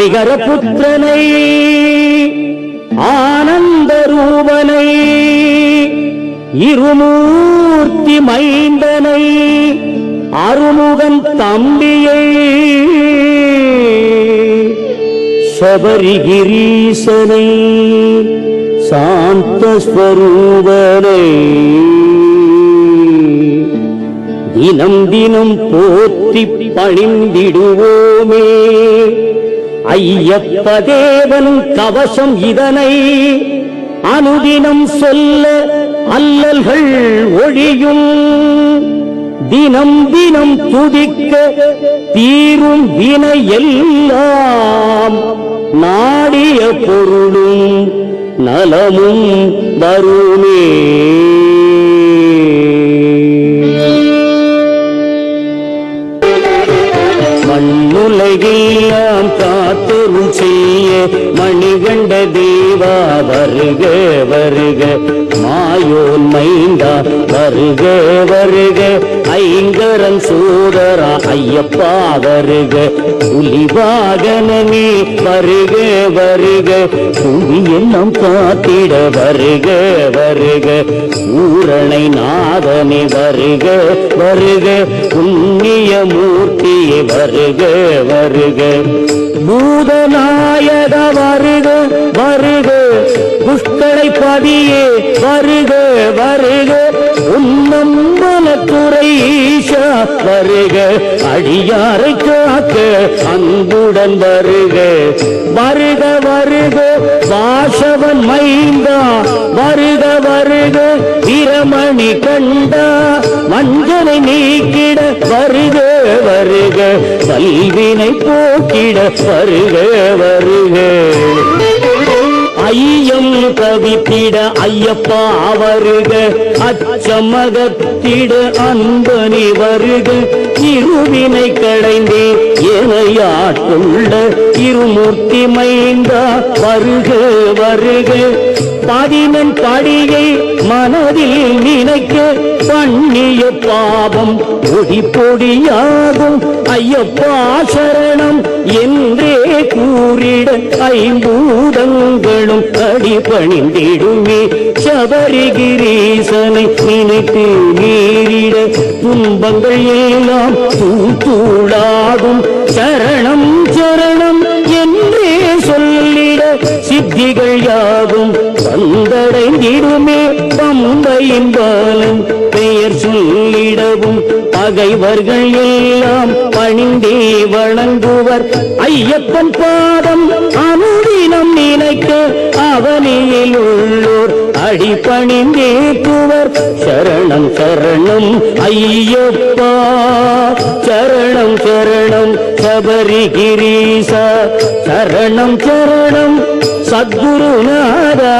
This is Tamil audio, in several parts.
ஹரிகர புத்திரனை ஆனந்த ரூபனை இருமூர்த்தி மைந்தனை அருமுகன் தம்பியை சபரிகிரீசனை சாந்தஸ்வரூபனை. தினம் தினம் போற்றி பணிந்திடுவோமே. ஐயப்ப தேவன் கவசம் இதனை அனுதினம் சொல்ல அல்லல்கள் ஒழியும். தினம் தினம் துதிக்க தீரும் வினை எல்லாம் நாடிய பொருளும் நலமும் வருமே. மண்ணுலகில் காத்தரும் செய்ய மணிகண்ட தேவ. வருக வருக. மாயோன் மைந்தா வருக வருக. ஐங்கரன் சூதரா ஐயப்பா வருக. புலிவாகனமே வருக வருக. புவியெல்லாம் காத்திட வருக வருக. ஊரணை நாதனே வருக வருக. புண்ணிய மூர்த்தியே வருக வருக. பூதநாயக வருக வருக. புஷ்களை பதியே வருக வருக. உன்னம் மனத்துறை வருக. அடியாரை காக்க அன்புடன் வருக. வருக வருக. வாசவன் மைந்தா வருக வருக. இரமணி கண்டா மஞ்சனை நீக்கிட வருக வருக. கல்வினை போக்கிட வருக வருக. ஐயம் கவித்திட ஐயப்பா வருக அச்சமகத்திட அன்பனி வருக. இருவினை கடைந்தே எனையாட்டுள்ள இருமூர்த்தி மைந்தா வருக வருக. பதினன் பாடியை மனதில் நினைக்க பண்ணிய பாவம் பொடி பொடியாகும் ஐயப்பா சரணம் என்றே கூறிட ஐம்பூதங்களும் அடிபணிந்திடுமே சபரிகிரீசனை நினைத்து நேரிட துன்பங்கள் எல்லாம் தூளாகும். சரணம் சரணம் என்றே சொல்லிட சித்திகள் யார் வந்தடைந்திடுமே பம்பையின் பாலம் பெயர் சொல்லிடவும் பகைவர்கள் எல்லாம் பணிந்தே வணங்குவர். ஐயப்பன் பாதம் அனுதினம் நினைக்க அவனியில் உள்ளோர் அடிபணிந்தே துவர் சரணம் சரணம் ஐயப்பா. சரணம் சரணம் சபரிகிரீசா. சரணம் சரணம் சத்குருநாதா.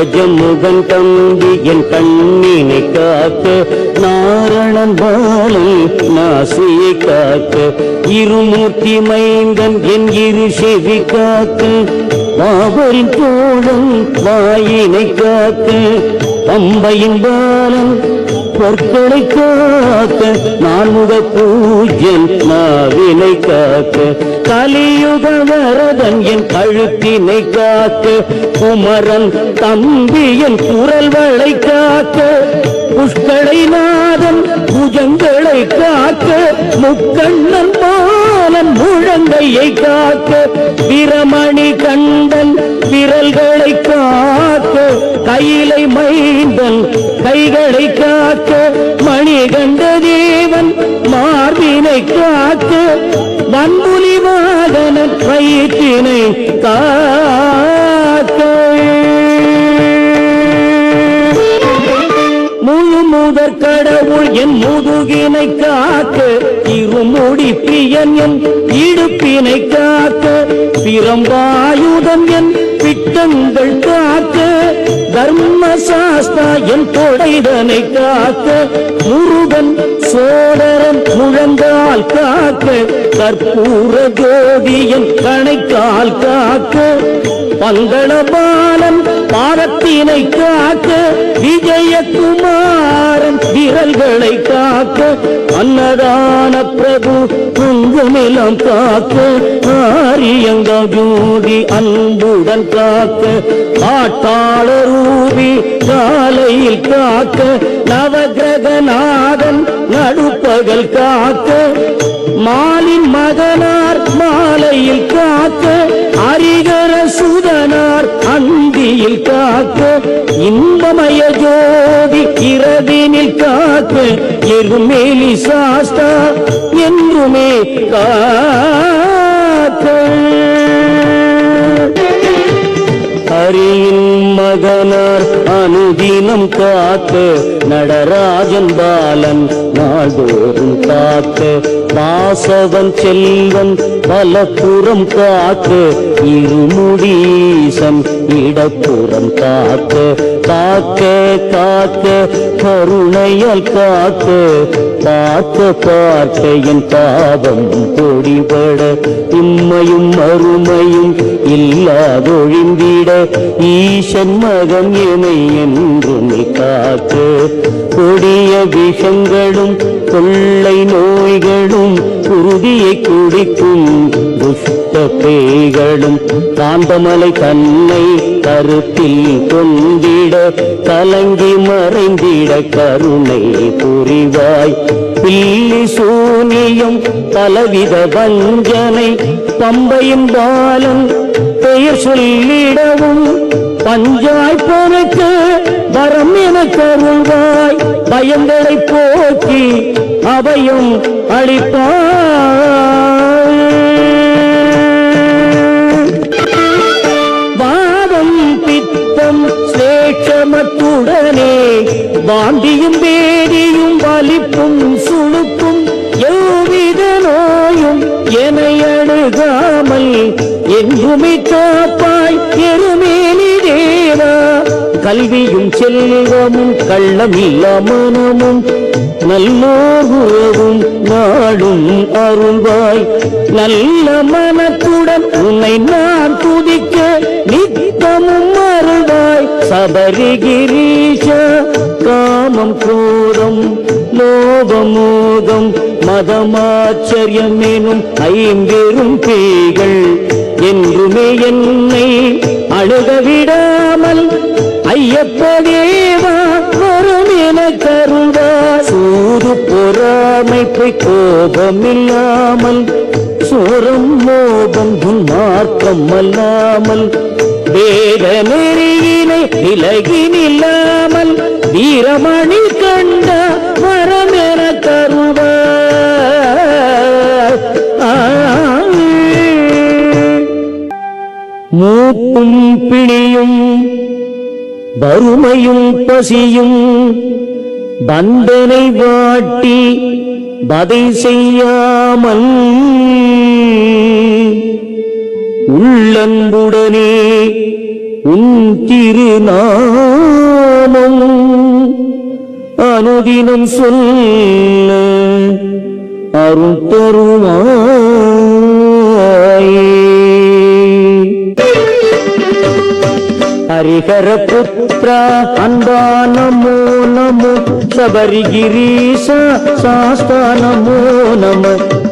கஜமுகன் தம்பி என் கண்ணினை காக்க நாரணன் பாலன் நாசியை காக்க இருமூர்த்தி மைந்தன் என் இரு செவி காக்க பாபரின் தோழன் வாயினை காக்க பம்பையின் பாலன் பொற்களை காக்க நான் முக பூஜன் நாவினை காக்க கலியுக வரதன் என் கழுத்தினை காக்க குமரன் தம்பி என் குரல் வளை காக்க புஷ்கடை நாதன் புஜங்களை காக்க முக்கண்ணன் மாலன் முழங்கையை காக்க பிரமணி கண்டன் விரல்களை காக்க கையிலை மைந்தன் கைகளை காக்க மணி கண்ட தேவன் மார்பினை காக்க வன்புலி வாகன வயிற்றினை காக்க. முழு முதற் கடவுள் என் முதுகினை காக்க இருமுடி பிரியன் என் இடுப்பினை காக்க பிரம்பாயுதம் என் பிட்டங்கள் காக்க தர்ம சாஸ்தா என் தொடைதனை காக்க முருகன் சோழரன் முழங்கால் காக்க கற்பூர ஜோதியன் கணைக்கால் காக்க பங்களபாலன் பாதத்தினை காக்க விஜயகுமாரன் விரல்களை காக்க அன்னதான பிரபு குங்குமிலம் காக்க ஆரியங்க ஜோதி அன்புடன் காக்க ஆட்டாள ரூபி காலையில் காக்க நவகிரகநாதன் நடுப்பகல் காக்க மாலின் மகனார் மாலையில் காக்க அரிகர சுதனார் அந்தியில் காக்க இன்பமய ஜோதி இரவினில் காக்க எருமேலி சாஸ்தா என்றுமே காக்க. ஹரியின் மகனார் அனுதினம் காக்க நடராஜன் பாலன் நாள்தோறும் காக்க வாசவன் செல்வன் பலப்புறம் காக்க இருமுடீசன் இடப்புறம் காக்க காக்க காக்க கருணையால் காக்க பார்க்க பார்க்க என் பாவம் பொடிபட இம்மையும் அருமையும் இல்லாதொழிந்திட ஈசன் மகன் என என்றும் காக்க கொடிய விஷங்களும் கொள்ளை நோய்களும் குருதியை குடிக்கும் பேய்களும் காந்தமலை தன்னை கருத்தில் கொண்டிட கலங்கி மறைந்திட கருணை புரிவாய். பில்லி சூனியம் பலவித வஞ்சனை பம்பையும் பாலன் பெயர் சொல்லிடவும் பஞ்சாய் போனக்கு வரம் என கருள்வாய். பயங்களை போக்கி அவையும் அளிப்பாய் உடனே வாந்தியும் வேதியும் வலிப்பும் சுழுக்கும் எவ்வித நோயும் என அழுகாமல் என்றுமே காப்பாய் எருமேலி தேவா கல்வியும் செல்வமும் கள்ளமில்லா மனமும் நல்லோர் உறவும் நாடும் அருள்வாய். நல்ல மனத்துடன் உன்னை நான் துதி சபரிகிரீஷ காமம் கோரம் லோபமோகம் மதமாச்சரியம் எனும் ஐம்பெரும் பேய்கள் என்றுமே என்னை அழுக விடாமல் ஐயப்ப தேவா வரும் என கருவா சூது பொறாமை பொறாமைப்பை கோபமில்லாமல் சோரம் மோகம் மார்க்கம் அல்லாமல் வேத விலகி நில்லாமல் வீரமணி கண்ட மரம் என கருவா மூப்பும் பிணியும் வறுமையும் பசியும் பந்தனை வாட்டி பதை செய்யாமல் உள்ளன்புடனே உன் திருநாமம் அனுதினம் சொல்ல அருள் தருவாயே. ஹரிஹர புத்திர அன்பா நமோ நமோ. சபரிகிரீச சாஸ்தா நமோ நம.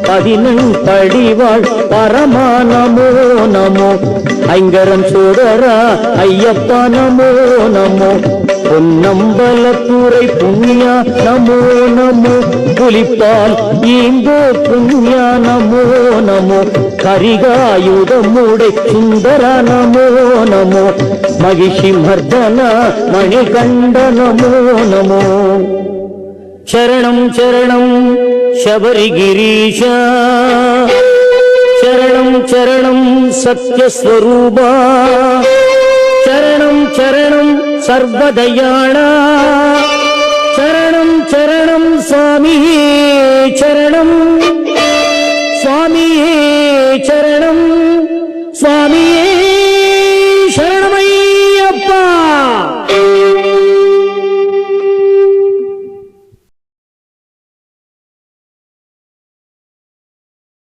பதினெண் படிவாள் பரமா நமோ நமோ. ஐங்கரன் சோதரா ஐயப்பா நமோ நமோ. பொன்னம்பலத்துறை புண்ணியா நமோ நமோ. புலிப்பால் ஈந்தோ புண்ணியா நமோ நமோ. கரிகாயுதமுடை சுந்தர நமோ நமோ. மகிஷி மர்தனா மணிகண்ட நமோ நமோ. சரணம் சரணம் சபரிகிரீஷ சரணம் சரணம் சத்யஸ்வரூபா சரணம் சரணம் சர்வதயாளா சரணம் சரணம் சுவாமியே சரணம் சுவாமியே சரணம் சுவாமியே